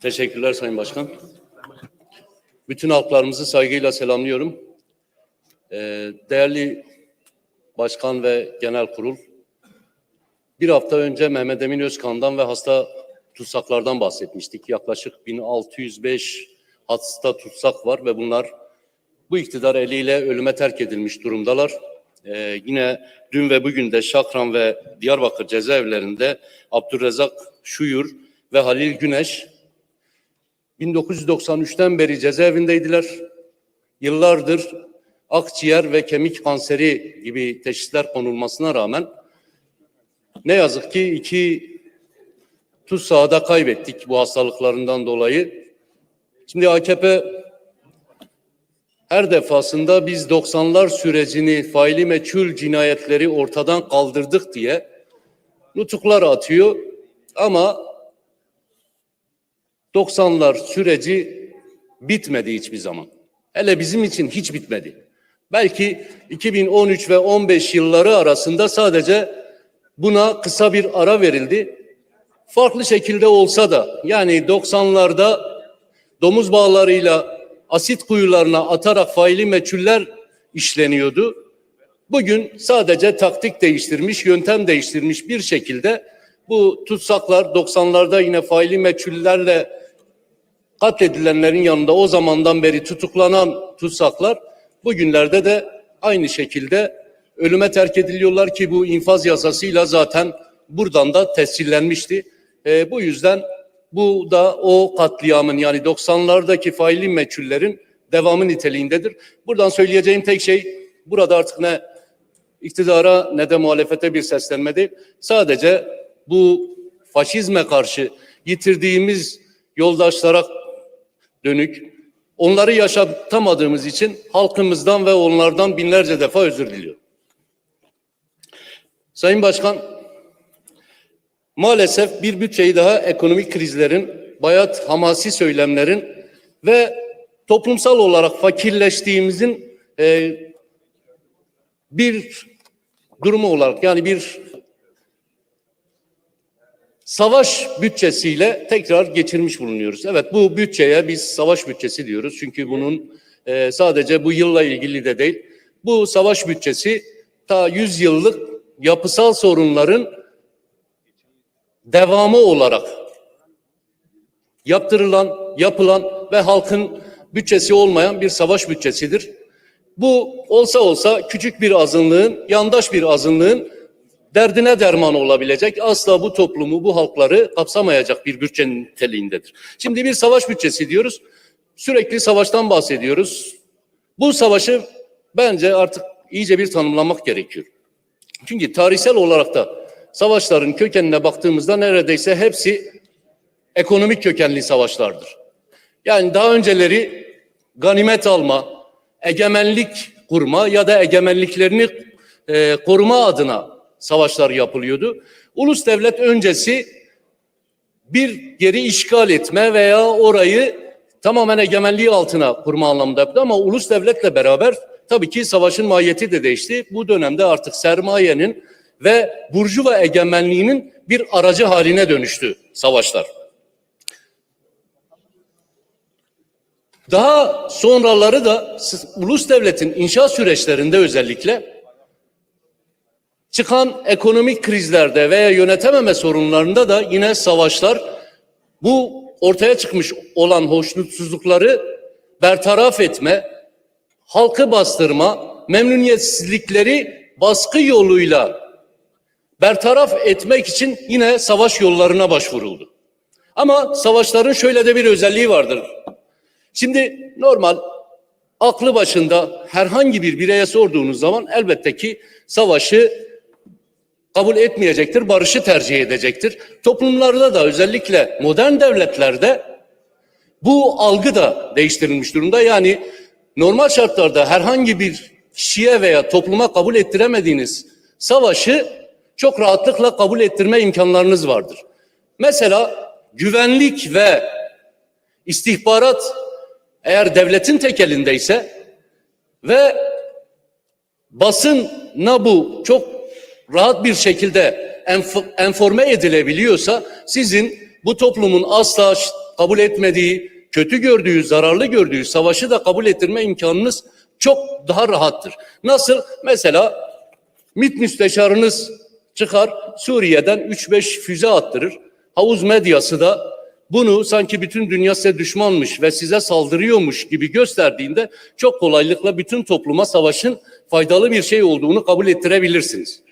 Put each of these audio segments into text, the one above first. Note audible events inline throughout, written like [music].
Teşekkürler Sayın Başkan. Bütün halklarımızı saygıyla selamlıyorum. Ee, değerli Başkan ve Genel Kurul, bir hafta önce Mehmet Emin Özkan'dan ve hasta tutsaklardan bahsetmiştik. Yaklaşık 1605 hasta tutsak var ve bunlar bu iktidar eliyle ölüme terk edilmiş durumdalar. Ee, yine dün ve bugün de Şakran ve Diyarbakır cezaevlerinde Abdurrezzak Şuyur ve Halil Güneş 1993'ten beri cezaevindeydiler. Yıllardır akciğer ve kemik kanseri gibi teşhisler konulmasına rağmen ne yazık ki iki tutsağı da kaybettik bu hastalıklarından dolayı. Şimdi AKP her defasında biz 90'lar sürecini faili meçhul cinayetleri ortadan kaldırdık diye nutuklar atıyor ama 90'lar süreci bitmedi hiçbir zaman. Hele bizim için hiç bitmedi. Belki 2013 ve 15 yılları arasında sadece buna kısa bir ara verildi. Farklı şekilde olsa da yani 90'larda domuz bağlarıyla asit kuyularına atarak faili meçhuller işleniyordu. Bugün sadece taktik değiştirmiş, yöntem değiştirmiş bir şekilde bu tutsaklar 90'larda yine faili meçhullerle katledilenlerin yanında o zamandan beri tutuklanan tutsaklar bugünlerde de aynı şekilde ölüme terk ediliyorlar ki bu infaz yasasıyla zaten buradan da tescillenmişti. E, bu yüzden bu da o katliamın yani 90'lardaki faili meçhullerin devamı niteliğindedir. Buradan söyleyeceğim tek şey burada artık ne iktidara ne de muhalefete bir seslenme değil. Sadece bu faşizme karşı yitirdiğimiz yoldaşlara dönük onları yaşatamadığımız için halkımızdan ve onlardan binlerce defa özür diliyorum. Sayın Başkan, maalesef bir bütçeyi daha ekonomik krizlerin, bayat hamasi söylemlerin ve toplumsal olarak fakirleştiğimizin e, bir durumu olarak yani bir savaş bütçesiyle tekrar geçirmiş bulunuyoruz. Evet bu bütçeye biz savaş bütçesi diyoruz. Çünkü bunun e, sadece bu yılla ilgili de değil. Bu savaş bütçesi ta 100 yıllık yapısal sorunların devamı olarak yaptırılan, yapılan ve halkın bütçesi olmayan bir savaş bütçesidir. Bu olsa olsa küçük bir azınlığın, yandaş bir azınlığın derdine derman olabilecek, asla bu toplumu, bu halkları kapsamayacak bir bütçenin niteliğindedir. Şimdi bir savaş bütçesi diyoruz, sürekli savaştan bahsediyoruz. Bu savaşı bence artık iyice bir tanımlamak gerekiyor. Çünkü tarihsel olarak da savaşların kökenine baktığımızda neredeyse hepsi ekonomik kökenli savaşlardır. Yani daha önceleri ganimet alma, egemenlik kurma ya da egemenliklerini e, koruma adına savaşlar yapılıyordu. Ulus devlet öncesi bir yeri işgal etme veya orayı tamamen egemenliği altına kurma anlamında yaptı ama ulus devletle beraber tabii ki savaşın mahiyeti de değişti. Bu dönemde artık sermayenin ve burjuva egemenliğinin bir aracı haline dönüştü savaşlar. Daha sonraları da ulus devletin inşa süreçlerinde özellikle çıkan ekonomik krizlerde veya yönetememe sorunlarında da yine savaşlar bu ortaya çıkmış olan hoşnutsuzlukları bertaraf etme, halkı bastırma, memnuniyetsizlikleri baskı yoluyla bertaraf etmek için yine savaş yollarına başvuruldu. Ama savaşların şöyle de bir özelliği vardır. Şimdi normal aklı başında herhangi bir bireye sorduğunuz zaman elbette ki savaşı kabul etmeyecektir, barışı tercih edecektir. Toplumlarda da özellikle modern devletlerde bu algı da değiştirilmiş durumda. Yani normal şartlarda herhangi bir kişiye veya topluma kabul ettiremediğiniz savaşı çok rahatlıkla kabul ettirme imkanlarınız vardır. Mesela güvenlik ve istihbarat eğer devletin tek elindeyse ve basına bu çok rahat bir şekilde enf enforme edilebiliyorsa sizin bu toplumun asla kabul etmediği, kötü gördüğü, zararlı gördüğü savaşı da kabul ettirme imkanınız çok daha rahattır. Nasıl? Mesela MİT müsteşarınız çıkar Suriye'den 3-5 füze attırır. Havuz medyası da bunu sanki bütün dünya size düşmanmış ve size saldırıyormuş gibi gösterdiğinde çok kolaylıkla bütün topluma savaşın faydalı bir şey olduğunu kabul ettirebilirsiniz.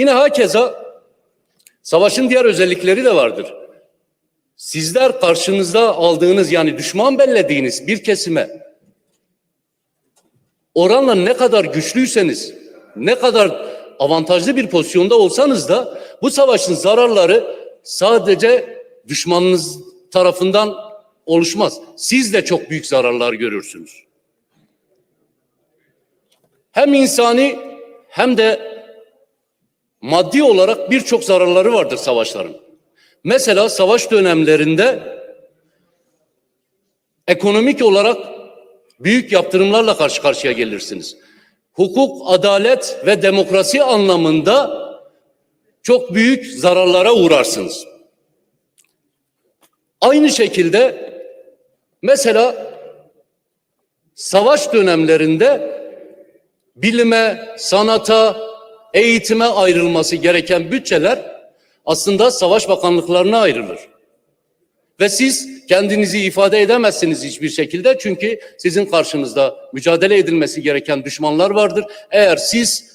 Yine hakeza savaşın diğer özellikleri de vardır. Sizler karşınızda aldığınız yani düşman bellediğiniz bir kesime oranla ne kadar güçlüyseniz, ne kadar avantajlı bir pozisyonda olsanız da bu savaşın zararları sadece düşmanınız tarafından oluşmaz. Siz de çok büyük zararlar görürsünüz. Hem insani hem de maddi olarak birçok zararları vardır savaşların. Mesela savaş dönemlerinde ekonomik olarak büyük yaptırımlarla karşı karşıya gelirsiniz. Hukuk, adalet ve demokrasi anlamında çok büyük zararlara uğrarsınız. Aynı şekilde mesela savaş dönemlerinde bilime, sanata, eğitime ayrılması gereken bütçeler aslında savaş bakanlıklarına ayrılır. Ve siz kendinizi ifade edemezsiniz hiçbir şekilde çünkü sizin karşınızda mücadele edilmesi gereken düşmanlar vardır. Eğer siz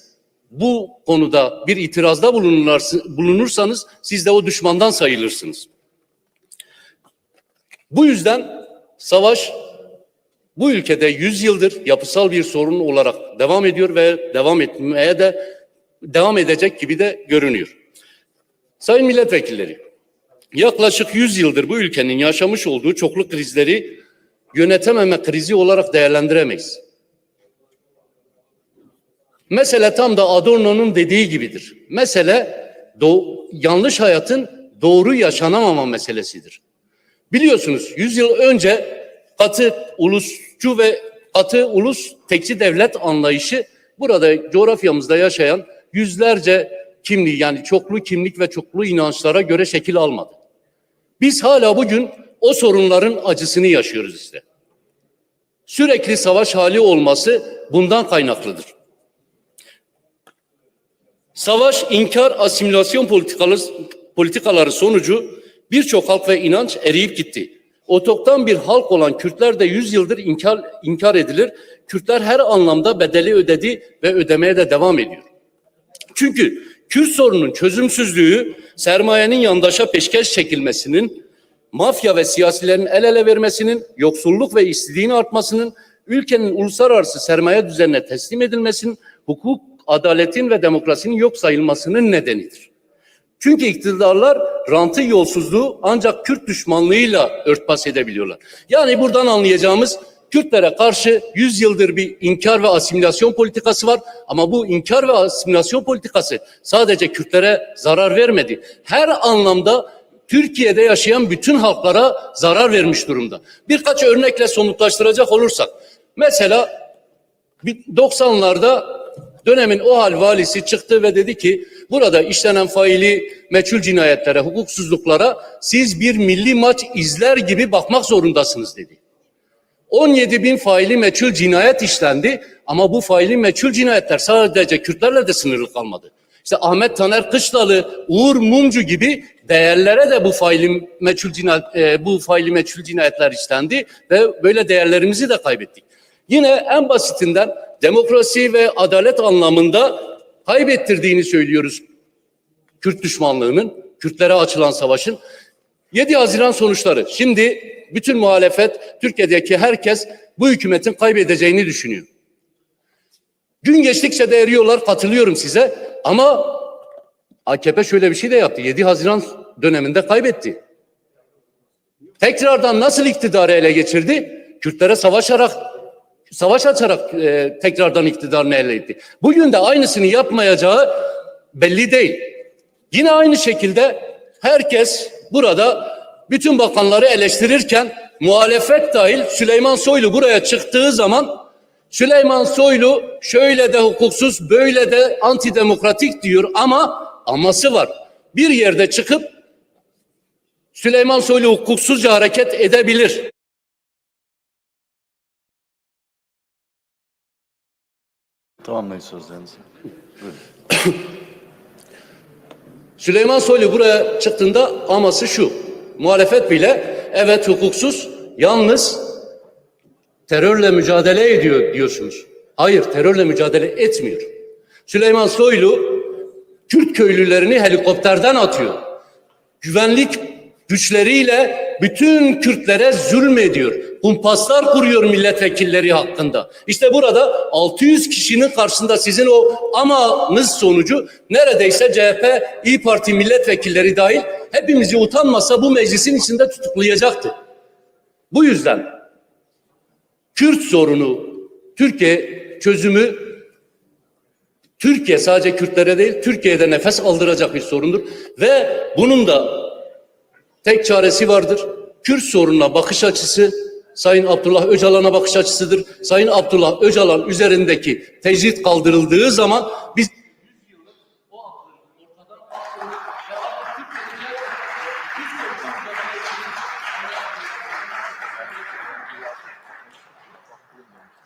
bu konuda bir itirazda bulunursanız siz de o düşmandan sayılırsınız. Bu yüzden savaş bu ülkede 100 yıldır yapısal bir sorun olarak devam ediyor ve devam etmeye de devam edecek gibi de görünüyor. Sayın milletvekilleri, yaklaşık 100 yıldır bu ülkenin yaşamış olduğu çoklu krizleri yönetememe krizi olarak değerlendiremeyiz. Mesele tam da Adorno'nun dediği gibidir. Mesele do- yanlış hayatın doğru yaşanamama meselesidir. Biliyorsunuz 100 yıl önce katı ulusçu ve katı ulus tekçi devlet anlayışı burada coğrafyamızda yaşayan yüzlerce kimliği yani çoklu kimlik ve çoklu inançlara göre şekil almadı. Biz hala bugün o sorunların acısını yaşıyoruz işte. Sürekli savaş hali olması bundan kaynaklıdır. Savaş, inkar, asimilasyon politikaları, sonucu birçok halk ve inanç eriyip gitti. Otoktan bir halk olan Kürtler de 100 yıldır inkar, inkar edilir. Kürtler her anlamda bedeli ödedi ve ödemeye de devam ediyor. Çünkü Kürt sorunun çözümsüzlüğü sermayenin yandaşa peşkeş çekilmesinin, mafya ve siyasilerin el ele vermesinin, yoksulluk ve işsizliğin artmasının, ülkenin uluslararası sermaye düzenine teslim edilmesinin, hukuk, adaletin ve demokrasinin yok sayılmasının nedenidir. Çünkü iktidarlar rantı yolsuzluğu ancak Kürt düşmanlığıyla örtbas edebiliyorlar. Yani buradan anlayacağımız Kürtlere karşı 100 yıldır bir inkar ve asimilasyon politikası var ama bu inkar ve asimilasyon politikası sadece Kürtlere zarar vermedi. Her anlamda Türkiye'de yaşayan bütün halklara zarar vermiş durumda. Birkaç örnekle somutlaştıracak olursak mesela 90'larda dönemin o hal valisi çıktı ve dedi ki burada işlenen faili meçhul cinayetlere, hukuksuzluklara siz bir milli maç izler gibi bakmak zorundasınız dedi. 17 bin faili meçhul cinayet işlendi ama bu faili meçhul cinayetler sadece Kürtlerle de sınırlı kalmadı. İşte Ahmet Taner Kışlalı, Uğur Mumcu gibi değerlere de bu faili meçhul cinayet, e, bu faili meçhul cinayetler işlendi ve böyle değerlerimizi de kaybettik. Yine en basitinden demokrasi ve adalet anlamında kaybettirdiğini söylüyoruz Kürt düşmanlığının, Kürtlere açılan savaşın. 7 Haziran sonuçları. Şimdi bütün muhalefet, Türkiye'deki herkes bu hükümetin kaybedeceğini düşünüyor. Gün geçtikçe de eriyorlar, katılıyorum size. Ama AKP şöyle bir şey de yaptı. 7 Haziran döneminde kaybetti. Tekrardan nasıl iktidarı ele geçirdi? Kürtlere savaşarak, savaş açarak e, tekrardan iktidarını ele etti. Bugün de aynısını yapmayacağı belli değil. Yine aynı şekilde herkes burada bütün bakanları eleştirirken muhalefet dahil Süleyman Soylu buraya çıktığı zaman Süleyman Soylu şöyle de hukuksuz böyle de antidemokratik diyor ama aması var. Bir yerde çıkıp Süleyman Soylu hukuksuzca hareket edebilir. Tamamlayın sözlerinizi. [coughs] Süleyman Soylu buraya çıktığında aması şu. Muhalefet bile evet hukuksuz yalnız terörle mücadele ediyor diyorsunuz. Hayır terörle mücadele etmiyor. Süleyman Soylu Kürt köylülerini helikopterden atıyor. Güvenlik güçleriyle bütün Kürtlere zulmediyor. Kumpaslar kuruyor milletvekilleri hakkında. İşte burada 600 kişinin karşısında sizin o amanız sonucu neredeyse CHP, İyi Parti milletvekilleri dahil hepimizi utanmasa bu meclisin içinde tutuklayacaktı. Bu yüzden Kürt sorunu, Türkiye çözümü Türkiye sadece Kürtlere değil, Türkiye'de nefes aldıracak bir sorundur. Ve bunun da tek çaresi vardır. Kürt sorununa bakış açısı Sayın Abdullah Öcalan'a bakış açısıdır. Sayın Abdullah Öcalan üzerindeki tecrit kaldırıldığı zaman biz